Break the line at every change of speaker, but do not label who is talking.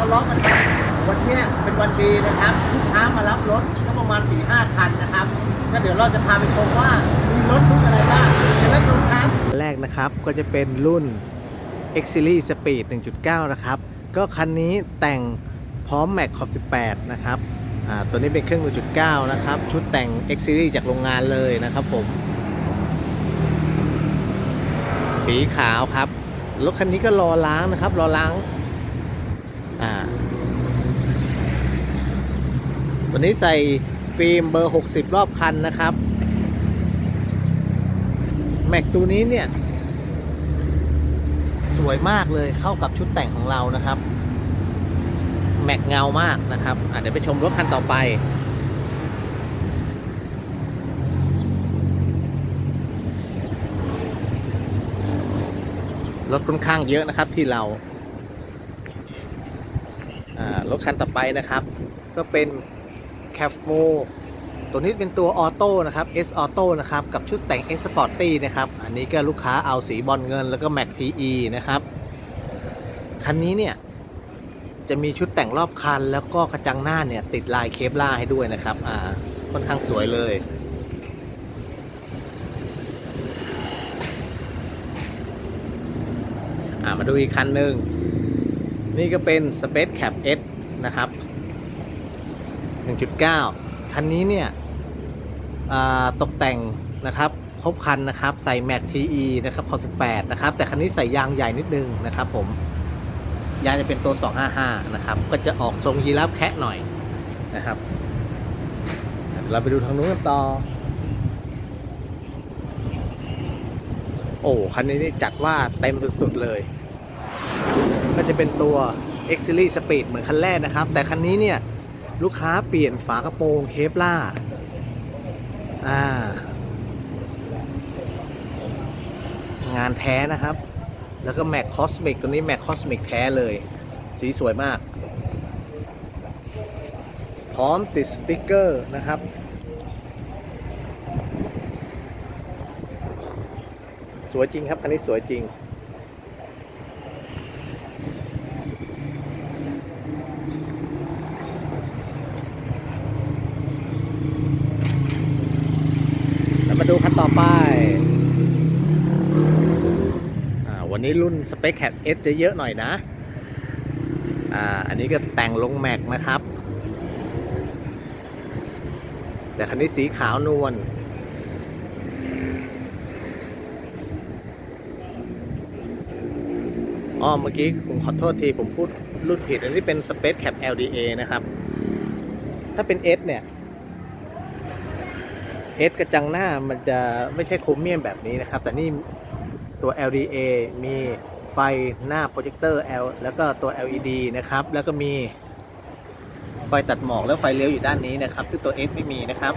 าวล็อกนะครับ วันนี้เป็นวันดีนะครับลูกค้ามารับรถก็ประมาณ4ี่ห้าคันนะครับก็เดี๋ยวเราจะพาไปชมว่ามีรถรุ่นอะไรบ้างเดี๋ยวเราชมครับแรกนะครับก็จะเป็นรุ่น X Series Speed 1.9 นะครับ ก็คันนี้แต่งพร้อม Mac ขอบ18 นะครับอ่าตัวนี้เป็นเครื่อง 1.9 นะครับ ชุดแต่ง X Series จากโรงงานเลยนะครับผม สีขาวครับรถคันนี้ก็รอล้างนะครับ รอล้าง อ่าตัวนี้ใส่ฟิล์มเบอร์ 60 รอบคันนะครับ แม็กตัวนี้เนี่ย สวยมากเลยเข้ากับชุดแต่งของเรานะครับ แม็กเงามากนะครับเดี๋ยวไปชมรถคันต่อไป รถค่อนข้างเยอะนะครับที่เรา รถคันต่อไปนะครับ ก็เป็น c a f โฟตัวนี้เป็นตัวออโต้นะครับ S Auto นะครับ กับชุดแต่ง X Sporty นะครับ อันนี้ก็ลูกค้าเอาสีบอลเงินแล้วก็ Mac TE นะครับ คันนี้เนี่ย จะมีชุดแต่งรอบคัน แล้วก็กระจังหน้าเนี่ย ติดลายเคปล่าให้ด้วยนะครับ อ่า ค่อนข้างสวยเลยอ่ามาดูอีกคันหนึ่ง นี่ก็เป็น Space Cap S นะครับ 1.9 คันนี้เนี่ยตกแต่งนะครับครบคันนะครับ ใส่ Mac TE นะครับคอ18 นะครับ แต่คันนี้ใส่ยางใหญ่นิดนึงนะครับผม ยางจะเป็นตัว 255 นะครับ ก็จะออกทรงยีราฟแคะหน่อยนะครับ เราไปดูทางนู้นกันต่อ โอ้ คันนี้จัดว่าเต็มสุดๆเลย ก็จะเป็นตัว X Series Speed เหมือนคันแรกนะครับ แต่คันนี้เนี่ยลูกค้าเปลี่ยนฝากระโปรงเคปล่าอ่างานแท้นะครับ แล้วก็แม็กคอสมิกตัวนี้แม็กคอสมิกแท้เลย สีสวยมาก พร้อมติดสติ๊กเกอร์นะครับสวยจริงครับ คันนี้สวยจริง แล้วมาดูคัน ต่อไปอวันนี้รุ่น Spec Cat S จะเยอะหน่อยนะอ่าอันนี้ก็แต่งลงแม็กนะครับ แต่คันนี้สีขาวนวลอ๋อเมื่อกี้ผมขอโทษที ผมพูดรุ่นผิด อันนี้เป็น Space Cap LDA นะครับ ถ้าเป็น S เนี่ย S กระจังหน้ามันจะไม่ใช่โครเมียมแบบนี้นะครับ แต่นี่ตัว LDA มีไฟหน้าโปรเจคเตอร์ L แล้วก็ตัว LED นะครับ แล้วก็มีไฟตัดหมอกแล้วไฟเลี้ยวอยู่ด้านนี้นะครับ ซึ่งตัว S ไม่มีนะครับ